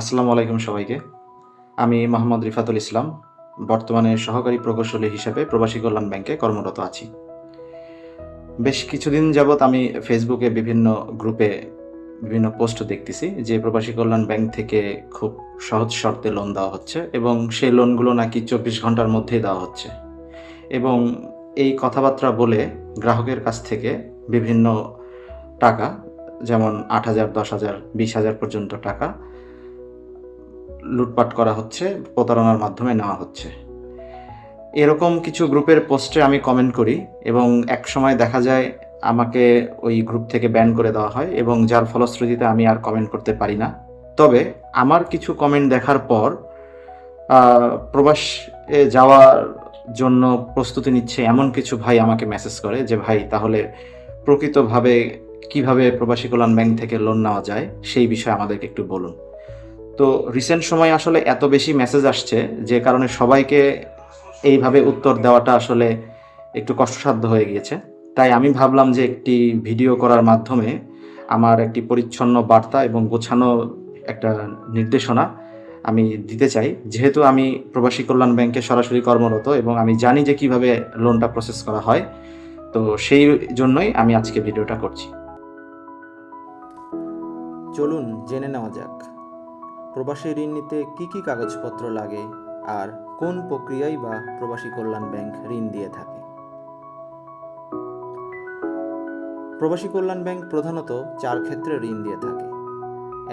আসসালামু আলাইকুম সবাইকে। আমি মোহাম্মদ রিফাতুল ইসলাম, বর্তমানে সহকারী প্রকৌশলী হিসেবে প্রবাসী কল্যাণ ব্যাংকে কর্মরত আছি। বেশ কিছুদিন যাবৎ আমি ফেসবুকে বিভিন্ন গ্রুপে বিভিন্ন পোস্ট দেখতেছি যে প্রবাসী কল্যাণ ব্যাংক থেকে খুব সহজ শর্তে লোন দেওয়া হচ্ছে এবং সেই লোনগুলো নাকি চব্বিশ ঘণ্টার মধ্যেই দেওয়া হচ্ছে। এবং এই কথাবার্তা বলে গ্রাহকের কাছ থেকে বিভিন্ন টাকা, যেমন আট হাজার, দশ হাজার, বিশ হাজার পর্যন্ত টাকা লুটপাট করা হচ্ছে, প্রতারণার মাধ্যমে নেওয়া হচ্ছে। এরকম কিছু গ্রুপের পোস্টে আমি কমেন্ট করি এবং এক সময় দেখা যায় আমাকে ওই গ্রুপ থেকে ব্যান করে দেওয়া হয় এবং যার ফলশ্রুতিতে আমি আর কমেন্ট করতে পারি না। তবে আমার কিছু কমেন্ট দেখার পর প্রবাসে যাওয়ার জন্য প্রস্তুতি নিচ্ছে এমন কিছু ভাই আমাকে মেসেজ করে যে, ভাই, তাহলে প্রকৃতভাবে কীভাবে প্রবাসী কল্যাণ ব্যাংক থেকে লোন নেওয়া যায়, সেই বিষয়ে আমাদেরকে একটু বলুন। তো রিসেন্ট সময় আসলে এত বেশি মেসেজ আসছে যে কারণে সবাইকে এইভাবে উত্তর দেওয়াটা আসলে একটু কষ্টসাধ্য হয়ে গিয়েছে। তাই আমি ভাবলাম যে একটি ভিডিও করার মাধ্যমে আমার একটি পরিচ্ছন্ন বার্তা এবং গোছানো একটা নির্দেশনা আমি দিতে চাই। যেহেতু আমি প্রবাসী কল্যাণ ব্যাংকে সরাসরি কর্মরত এবং আমি জানি যে কীভাবে লোনটা প্রসেস করা হয়, তো সেই জন্যই আমি আজকে ভিডিওটা করছি। চলুন জেনে নেওয়া যাক। প্রবাসী ঋণ নিতে কী কী কাগজপত্র লাগে? আর কোন প্রক্রিয়ায় বা প্রবাসী কল্যাণ ব্যাংক ঋণ দিয়ে থাকে? প্রবাসী কল্যাণ ব্যাংক প্রধানত চার ক্ষেত্রে ঋণ দিয়ে থাকে।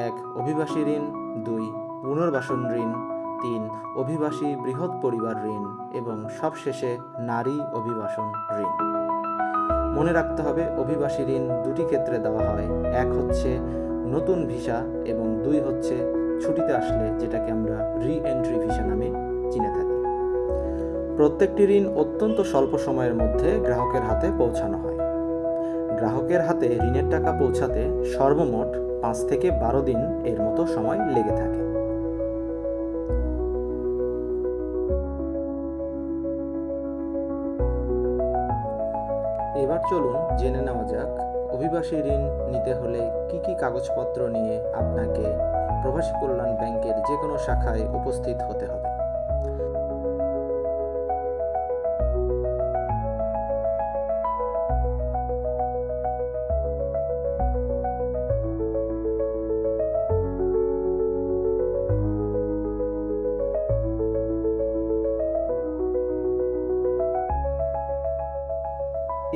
এক, অভিবাসী ঋণ। দুই, পুনর্বাসন ঋণ। তিন, অভিবাসী বৃহৎ পরিবার ঋণ। এবং সবশেষে নারী অভিবাসন ঋণ। মনে রাখতে হবে, অভিবাসী ঋণ দুটি ক্ষেত্রে দেওয়া হয়। এক হচ্ছে নতুন ভিসা এবং দুই হচ্ছে ছুটিতে আসলে যেটাকে আমরা রি এন্ট্রি ভিসা নামে চিনে থাকি। প্রত্যেকটি ঋণ অত্যন্ত স্বল্প সময়ের মধ্যে গ্রাহকের হাতে পৌঁছানো হয়। গ্রাহকের হাতে ঋণের টাকা পৌঁছাতে সর্বমোট পাঁচ থেকে বারো দিন এর মতো সময় লেগে থাকে। এবার চলুন জেনে নেওয়া যাক, অভিবাসী ঋণ নিতে হলে কি কি কাগজপত্র নিয়ে আপনাকে প্রবাসী কল্যাণ ব্যাংকের যে কোনো শাখায় উপস্থিত হতে হবে।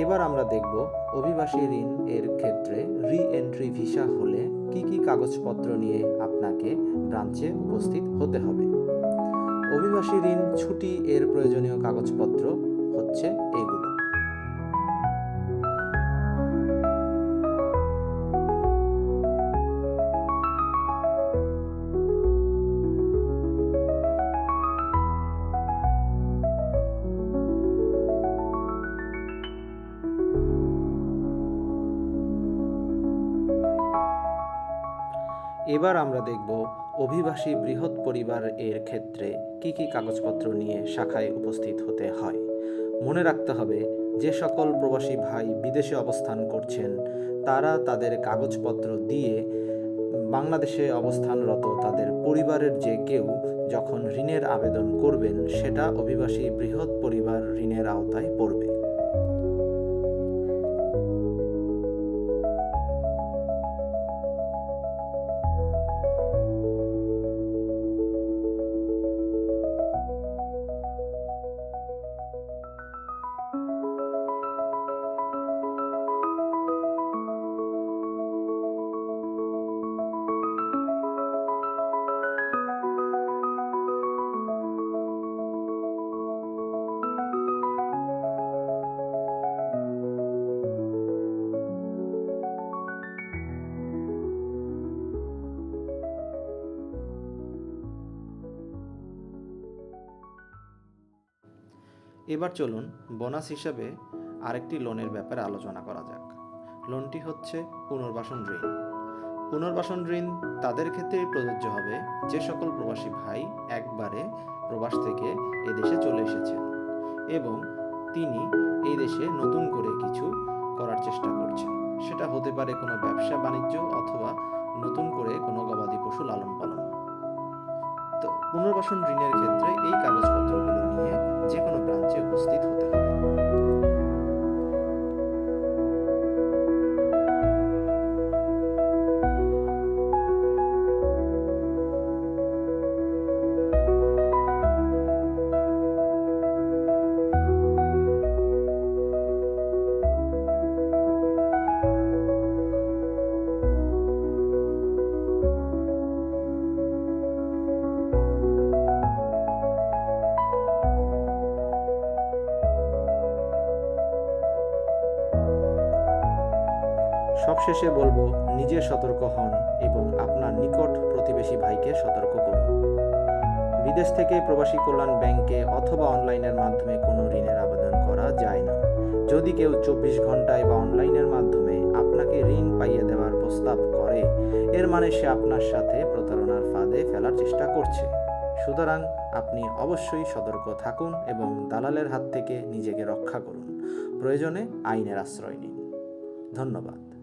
এবার আমরা দেখব অভিবাসী ঋণ এর ক্ষেত্রে রি এন্ট্রি ভিসা হলে কি কি কাগজপত্র নিয়ে আপনাকে ব্রাঞ্চে উপস্থিত হতে হবে? অভিবাসী ঋণ, ছুটি, এর প্রয়োজনীয় কাগজপত্র হচ্ছে এগুলো। এবার আমরা দেখব অভিবাসী বৃহৎ পরিবার এর ক্ষেত্রে কি কি কাগজপত্র নিয়ে শাখায় উপস্থিত হতে হয়। মনে রাখতে হবে, যে সকল প্রবাসী ভাই বিদেশে অবস্থান করছেন, তারা তাদের কাগজপত্র দিয়ে বাংলাদেশে অবস্থানরত তাদের পরিবারের যে কেউ যখন ঋণের আবেদন করবেন, সেটা অভিবাসী বৃহৎ পরিবার ঋণের আওতায় পড়বে। এবার চলুন বোনাস হিসাবে আরেকটি লোনের ব্যাপারে আলোচনা করা যাক। লোনটি হচ্ছে পুনর্বাসন ঋণ। পুনর্বাসন ঋণ তাদের ক্ষেত্রেই প্রযোজ্য হবে যে সকল প্রবাসী ভাই একবারে প্রবাস থেকে এদেশে চলে এসেছেন এবং তিনি এই দেশে নতুন করে কিছু করার চেষ্টা করছেন। সেটা হতে পারে কোনো ব্যবসা বাণিজ্য অথবা নতুন করে কোনো গবাদি পশু লালন পালন। তো পুনর্বাসন ঋণের ক্ষেত্রে এই কাগজপত্রগুলো নিয়ে যে কোনো ব্রাঞ্চে উপস্থিত হতে হবে সবশেষে বলব, নিজে সতর্ক হন এবং আপনার নিকট প্রতিবেশী ভাইকে সতর্ক করুন। বিদেশ থেকে প্রবাসী কল্যাণ ব্যাংকে অথবা অনলাইনের মাধ্যমে কোনো ঋণের আবেদন করা যায় না। যদি কেউ চব্বিশ ঘন্টায় বা অনলাইনের মাধ্যমে আপনাকে ঋণ পাইয়ে দেওয়ার প্রস্তাব করে, এর মানে সে আপনার সাথে প্রতারণার ফাঁদে ফেলার চেষ্টা করছে। সুতরাং আপনি অবশ্যই সতর্ক থাকুন এবং দালালের হাত থেকে নিজেকে রক্ষা করুন। প্রয়োজনে আইনের আশ্রয় নিন। ধন্যবাদ।